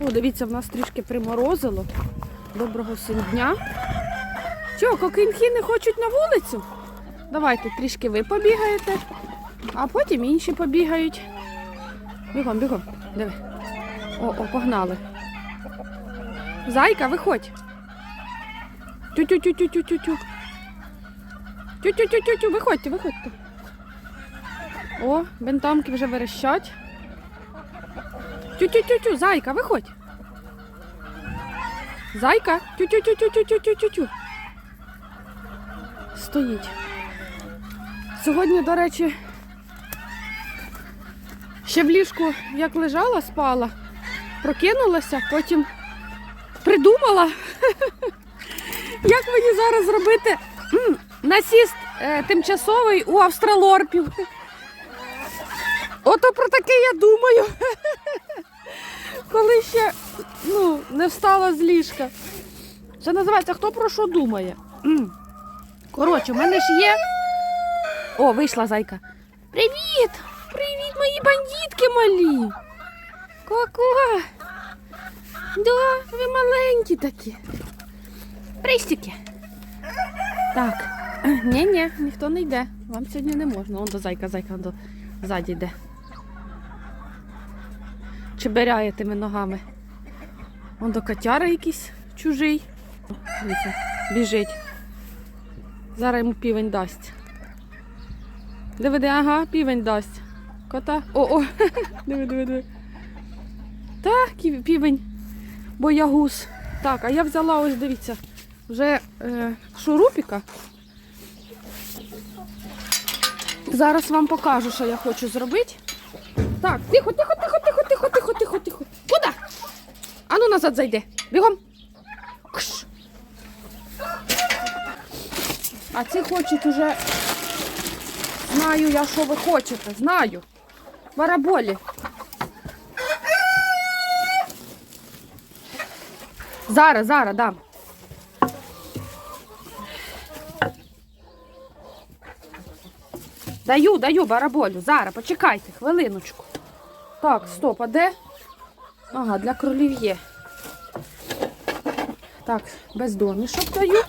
О, дивіться, в нас трішки приморозило. Доброго всім дня. Чого, кокінхи не хочуть на вулицю? Давайте трішки ви побігаєте, а потім інші побігають. Бігом, бігом. Диви. О, о, погнали. Зайка, виходь. Тю-тю-тю-тю-тю-тю-тю. Тю-тю-тю-тю-тю, виходьте, виходьте. О, бентамки вже верещать. Тю-тю-тю-тю, зайка, виходь. Зайка, тю-тю-тю-тю-тю-тю-тю-тю. Стоїть. Сьогодні, до речі, ще в ліжку, як лежала, спала, прокинулася, потім придумала, як мені зараз зробити насіст е, тимчасовий у австралорпів. Ото про таке я думаю. Коли ще ну, не встала з ліжка. Це називається хто про що думає. Коротше, у мене ж є. О, вийшла зайка. Привіт! Привіт, мої бандітки малі. Ко-ко. Да, ви маленькі такі. Пристіки. Так. Ні-ні, ніхто не йде. Вам сьогодні не можна. Он до зайка, зайка до ззаді йде. Чеберяє тими ногами. Он до котяра якийсь чужий. Дивіться, біжить. Зараз йому півень дасть. Диви, ага, півень дасть. Кота. О, о, диви, диви, диви. Так, півень, боягуз. Так, а я взяла ось, дивіться, вже е, шурупіка. Зараз вам покажу, що я хочу зробити. Так, тихо, тихо, тихо, тихо, тихо, тихо, тихо, тихо. Куди? Ану назад зайди. Бігом. Кш. А ці хочуть уже. Знаю я, що ви хочете. Знаю. Бараболі. Зараз, зараз дам. Даю, даю бараболю. Зараз, почекайте, хвилиночку. Так, стоп, а де? Ага, для кролів є. Так, без домішок даю.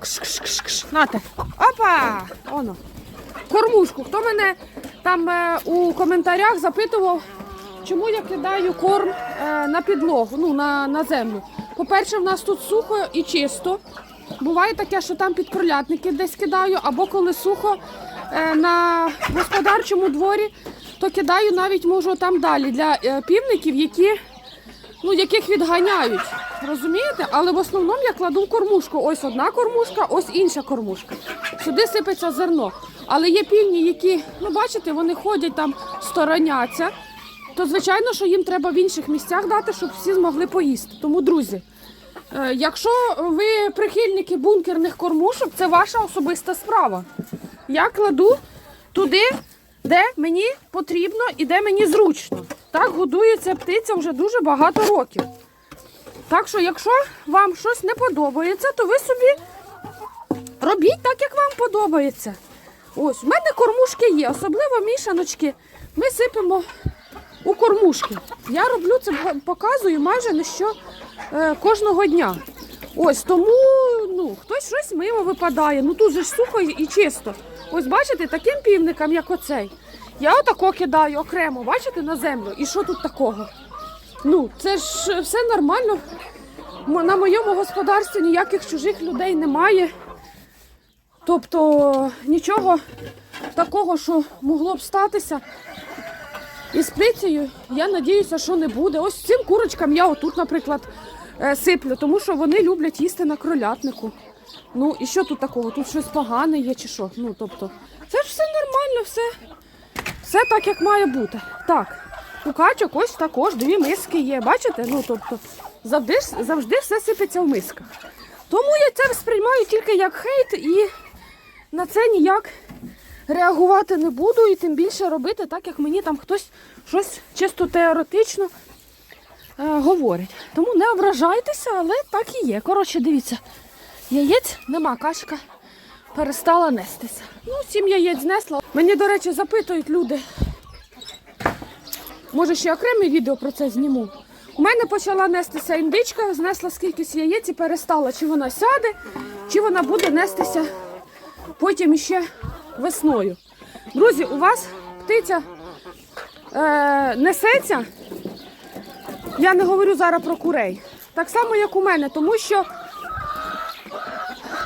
Кш-кш-кш-кш. Нате. Опа! Оно. Кормушку. Хто мене там е, у коментарях запитував, чому я кидаю корм е, на підлогу, ну, на, на землю. По-перше, в нас тут сухо і чисто. Буває таке, що там під кролятники десь кидаю, або коли сухо е, на господарчому дворі, то кидаю навіть можу там далі для е, півників, які, ну, яких відганяють. Розумієте? Але в основному я кладу кормушку. Ось одна кормушка, ось інша кормушка. Сюди сипеться зерно. Але є півні, які, ну бачите, вони ходять там, стороняться. То звичайно, що їм треба в інших місцях дати, щоб всі змогли поїсти. Тому, друзі, е, якщо ви прихильники бункерних кормушок, це ваша особиста справа. Я кладу туди, де мені потрібно і де мені зручно. Так годується птиця вже дуже багато років. Так що, якщо вам щось не подобається, то ви собі робіть так, як вам подобається. Ось, у мене кормушки є, особливо мішаночки. Ми сипемо у кормушки. Я роблю це, показую майже на що е, кожного дня. Ось тому ну, хтось щось мимо випадає. Ну тут же ж сухо і і чисто. Ось бачите, таким півникам, як оцей. Я отако кидаю окремо, бачите, на землю. І що тут такого? Ну, це ж все нормально. На моєму господарстві ніяких чужих людей немає. Тобто нічого такого, що могло б статися. Із птицею, я надіюся, що не буде. Ось цим курочкам я отут, наприклад, е, сиплю, тому що вони люблять їсти на кролятнику. Ну і що тут такого? Тут щось погане є чи що? Ну, тобто, це ж все нормально, все, все так, як має бути. Так, у качок ось також дві миски є. Бачите? Ну, тобто, завжди, завжди все сипеться в мисках. Тому я це сприймаю тільки як хейт і на це ніяк реагувати не буду і тим більше робити так, як мені там хтось щось чисто теоретично е, говорить. Тому не ображайтеся, але так і є. Коротше, дивіться, яєць нема, качка перестала нестися. Ну, сім яєць знесла. Мені, до речі, запитують люди. Може, ще окреме відео про це зніму. У мене почала нестися індичка, знесла скількись яєць і перестала, чи вона сяде, чи вона буде нестися потім іще весною. Друзі, у вас птиця е, несеться. Я не говорю зараз про курей. Так само, як у мене, тому що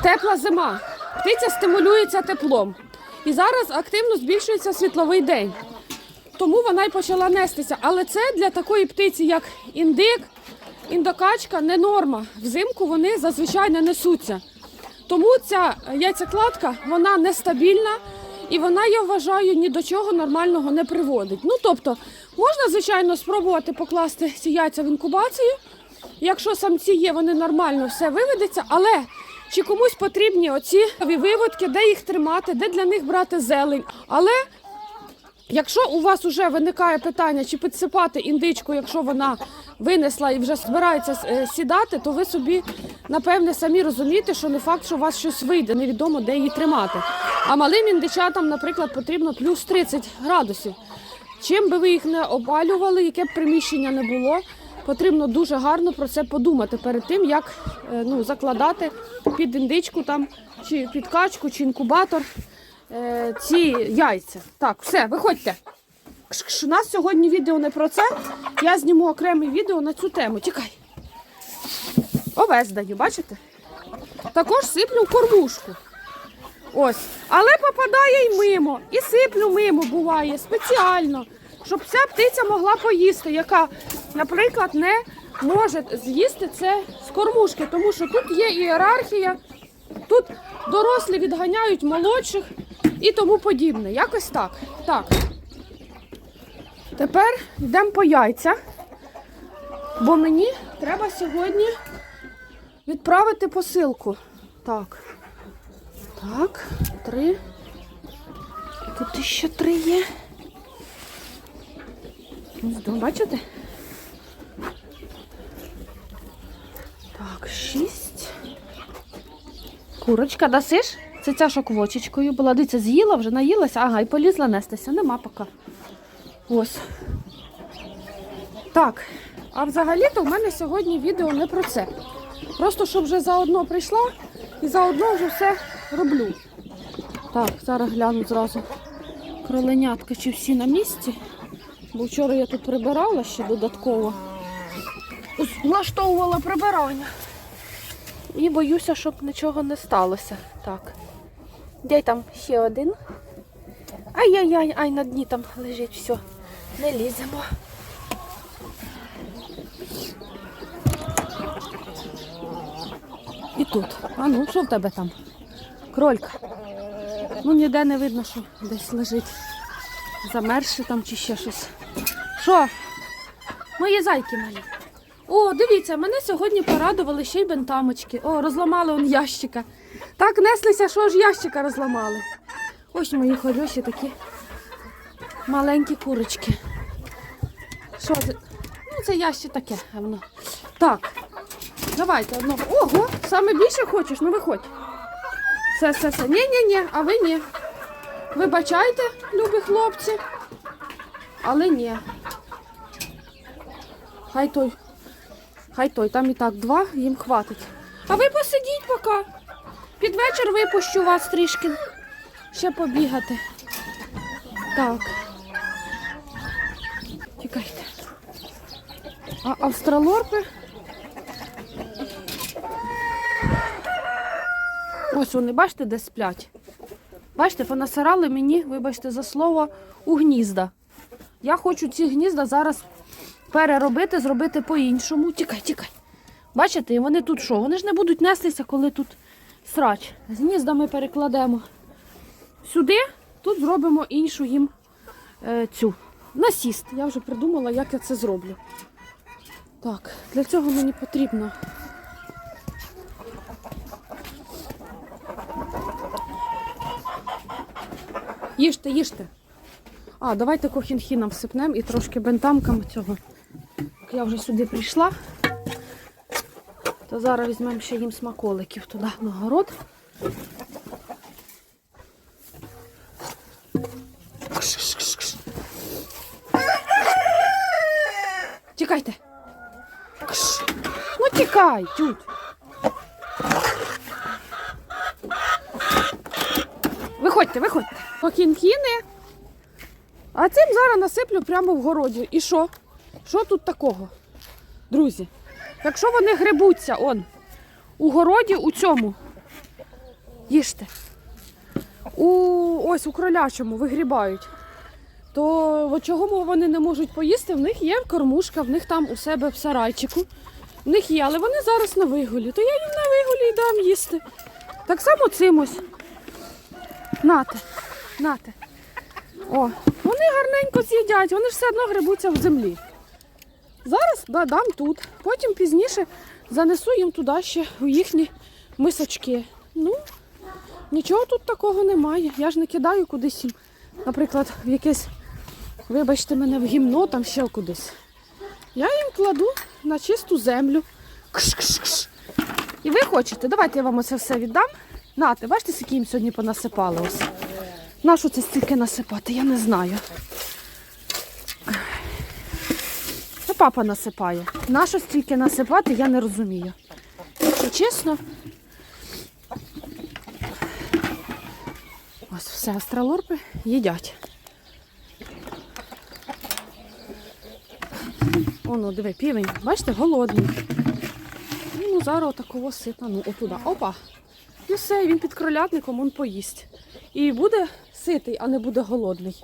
тепла зима. Птиця стимулюється теплом. І зараз активно збільшується світловий день. Тому вона й почала нестися. Але це для такої птиці, як індик, індокачка, не норма. Взимку вони зазвичай не несуться. Тому ця яйцекладка вона нестабільна і вона, я вважаю, ні до чого нормального не приводить. Ну тобто, можна, звичайно, спробувати покласти ці яйця в інкубацію. Якщо самці є, вони нормально все виведеться, але чи комусь потрібні оці виводки, де їх тримати, де для них брати зелень. Але Якщо у вас вже виникає питання, чи підсипати індичку, якщо вона винесла і вже збирається е, сідати, то ви собі напевне самі розумієте, що не факт, що у вас щось вийде, невідомо де її тримати. А малим індичатам, наприклад, потрібно плюс 30 градусів. Чим би ви їх не опалювали, яке б приміщення не було, потрібно дуже гарно про це подумати перед тим, як е, ну, закладати під індичку там, чи під качку, чи інкубатор е, ці яйця. Так, все, виходьте. У нас сьогодні відео не про це. Я зніму окреме відео на цю тему. Тікай. Овес даю, бачите? Також сиплю в кормушку. Ось. Але попадає й мимо. І сиплю мимо буває спеціально, щоб ця птиця могла поїсти, яка, наприклад, не може з'їсти це з кормушки, тому що тут є ієрархія, тут дорослі відганяють молодших і тому подібне. Якось так. Так. Тепер йдемо по яйцях, бо мені треба сьогодні відправити посилку. Так. Так, три. Тут ще три є. Бачите? Так, шість. Курочка, дасиш? Це ця що квочечкою була. Дивіться, з'їла вже, наїлася, ага, і полізла нестися. Нема поки. Ось. Так. А взагалі-то в мене сьогодні відео не про це. Просто щоб вже заодно прийшла і заодно вже все роблю. Так, зараз гляну зразу кроленятка, чи всі на місці. Бо вчора я тут прибирала ще додатково. Влаштовувала прибирання. І боюся, щоб нічого не сталося. Так. Де там ще один? Ай-яй-яй, ай, на дні там лежить все. Не ліземо. І тут. А ну, що в тебе там? Кролька. Ну, ніде не видно, що десь лежить. Замерзши там чи ще щось. Що? Мої зайки малі. О, дивіться, мене сьогодні порадували ще й бентамочки. О, розламали он ящика. Так неслися, що аж ящика розламали. Ось мої хороші такі маленькі курочки. Що це? Ну, це яще таке, воно. Так, давайте одного. Ого, саме більше хочеш? Ну виходь. Все, все, все. Ні, ні, ні, а ви ні. Вибачайте, любі хлопці. Але ні. Хай той. Хай той, там і так два, їм хватить. А ви посидіть поки. Під вечір випущу вас трішки. Ще побігати. Так. Тікайте. А австралорпи. Ось вони, бачите, де сплять. Бачите, понасирали мені, вибачте за слово, у гнізда. Я хочу ці гнізда зараз переробити, зробити по-іншому. Тікай, тікай. Бачите, вони тут що? Вони ж не будуть нестися, коли тут срач. З гнізда ми перекладемо сюди, тут зробимо іншу їм е, цю насіст. Я вже придумала, як я це зроблю. Так, для цього мені потрібно. Їжте, їжте. А, давайте кохінхіном всипнемо і трошки бентамками цього. Я вже сюди прийшла. То зараз візьмемо ще їм смаколиків туди на город. Тікайте. Ну тікай, тють. Виходьте, виходьте. Покінкіни. А цим зараз насиплю прямо в городі. І що? Що тут такого? Друзі, якщо вони грибуться, он, у городі у цьому, їжте. У, ось у кролячому вигрібають. То чого вони не можуть поїсти? В них є кормушка, в них там у себе в сарайчику. В них є, але вони зараз на вигулі. То я їм на вигулі і дам їсти. Так само цим ось. Нате, нате. О, вони гарненько з'їдять, вони ж все одно грибуться в землі. Зараз да, дам тут. Потім пізніше занесу їм туди ще у їхні мисочки. Ну, нічого тут такого немає. Я ж не кидаю кудись їм. Наприклад, в якесь, вибачте мене, в гімно там ще кудись. Я їм кладу на чисту землю. Кш-кш-кш. І ви хочете, давайте я вам оце все віддам. Нате, бачите, скільки їм сьогодні понасипали ось. Нащо це стільки насипати, я не знаю. Це папа насипає. Нащо стільки насипати, я не розумію. Якщо чесно. Ось все, астралорпи їдять. Оно, диви, півень, бачите, голодний. Ну, зараз отакого ситна, ну, отуда. Опа. І все, він під кролятником он поїсть. І буде ситий, а не буде голодний.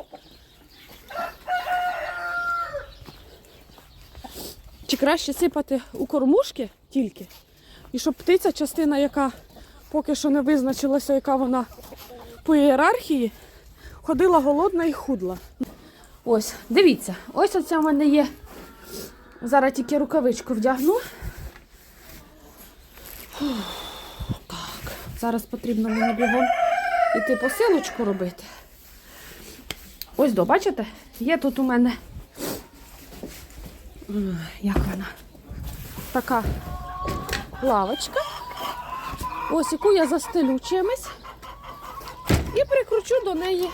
Чи краще сипати у кормушки тільки? І щоб птиця, частина, яка поки що не визначилася, яка вона по ієрархії, ходила голодна і худла. Ось, дивіться, ось оця в мене є. Зараз тільки рукавичку вдягну. Так, зараз потрібно мені бігом іти посилочку робити. Ось до, бачите? Є тут у мене. Як вона? Така лавочка. Ось яку я застелю чимось. І прикручу до неї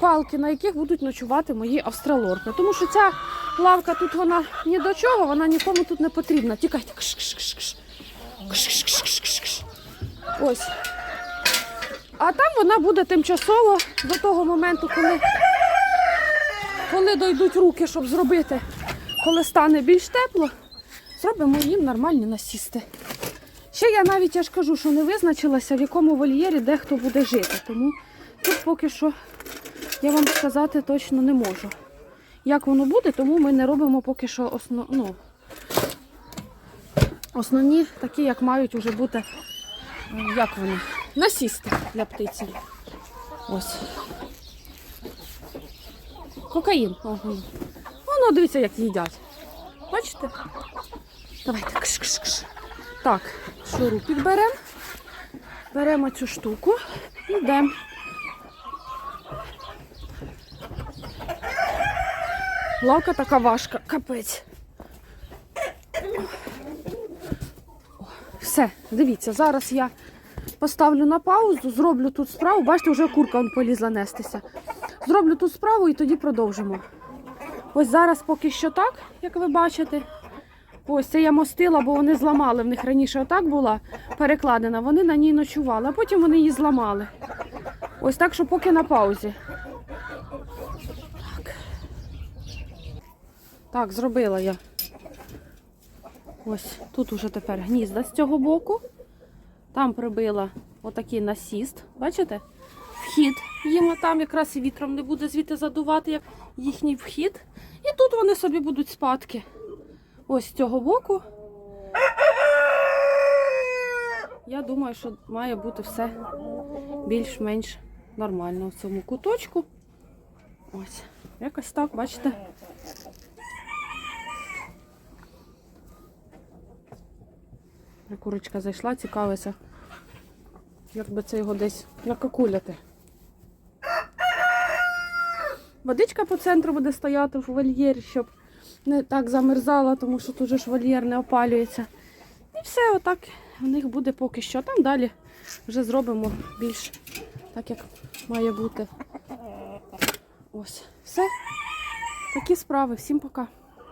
палки, на яких будуть ночувати мої австралорпи. Тому що ця лавка тут вона ні до чого, вона нікому тут не потрібна. Тікайте. Ось. А там вона буде тимчасово до того моменту, коли, коли дойдуть руки, щоб зробити, коли стане більш тепло, зробимо їм нормальні насісти. Ще я навіть я ж кажу, що не визначилася, в якому вольєрі де хто буде жити. Тому тут поки що я вам сказати точно не можу. Як воно буде, тому ми не робимо поки що основ... ну, основні, такі, як мають вже бути, е, як вони, насісти для птиці. Ось. Кокаїн. Ого. Воно, дивіться, як їдять. Бачите? Давайте. Кш-кш-кш. Так, шуру підберемо. Беремо цю штуку і йдемо. Лавка така важка, капець. Все, дивіться, зараз я поставлю на паузу, зроблю тут справу. Бачите, вже курка он полізла нестися. Зроблю тут справу і тоді продовжимо. Ось зараз поки що так, як ви бачите. Ось це я мостила, бо вони зламали. В них раніше отак була перекладена. Вони на ній ночували, а потім вони її зламали. Ось так, що поки на паузі. Так. Так, зробила я. Ось тут уже тепер гнізда з цього боку. Там прибила отакий насіст. Бачите? Вхід їм там якраз і вітром не буде звідти задувати як їхній вхід. І тут вони собі будуть спадки. Ось з цього боку. Я думаю, що має бути все більш-менш нормально в цьому куточку. Ось, якось так, бачите. Курочка зайшла, цікавиться, як би це його десь накакуляти. Водичка по центру буде стояти в вольєрі, щоб не так замерзала, тому що тут же ж вольєр не опалюється. І все, отак в них буде поки що. Там далі вже зробимо більш так, як має бути. Ось, все. Такі справи. Всім пока.